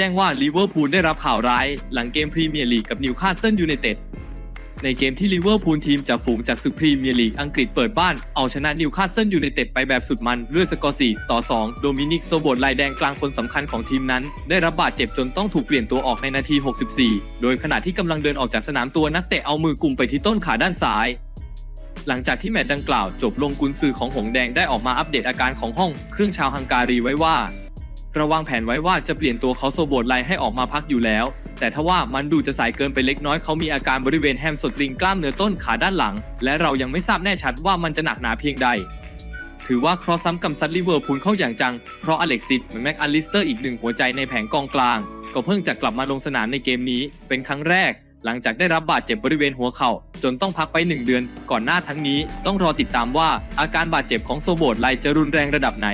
จ้งว่าลิเวอร์พูลได้รับข่าวร้าย หลังเกมพรีเมียร์ลีกกับนิวคาสเซิลยูไนเต็ดในเกมที่ลิเวอร์พูลทีมจากฝูงจากศึกพรีเมียร์ลีกอังกฤษเปิดบ้าน เอาชนะนิวคาสเซิลยูไนเต็ดไปแบบสุดมันด้วยสกอร์ 4 ต่อ 2 โดมินิกโซโบดลายแดงกลางคนสำคัญของทีมนั้น ได้รับบาดเจ็บจนต้องถูกเปลี่ยนตัวออกในนาที 64 โดยขณะที่กำลังเดินออกจากสนามตัวนักเตะเอามือกลุ่มไปที่ต้นขาด้านซ้าย หลังจากที่แมตช์ดังกล่าวจบลงกุนซือของหงแดงได้ออกมาอัปเดตอาการของห้องเครื่องชาวฮังการีไว้ว่า ระวางแผนไว้ว่าจะเปลี่ยนตัวเขาโซโบดไลให้ออกมาพักอยู่แล้ว แต่ทว่ามันดูจะสายเกินไปเล็กน้อยเขามีอาการบริเวณแฮมสตริงกล้ามเนื้อต้นขาด้านหลัง และเรายังไม่ทราบแน่ชัดว่ามันจะหนักหนาเพียงใด ถือว่าเคราะห์ซ้ำกำซัดลิเวอร์พูลเข้าอย่างจัง เพราะอเล็กซิสแม็กอลิสเตอร์อีกหนึ่งหัวใจในแผงกองกลาง ก็เพิ่งจะกลับมาลงสนามในเกมนี้ เป็นครั้งแรก หลังจากได้รับบาดเจ็บบริเวณหัวเข่า จนต้องพักไป 1 เดือน ก่อนหน้าทั้งนี้ ต้องรอติดตามว่าอาการบาดเจ็บของโซโบดไลจะรุนแรงระดับไหน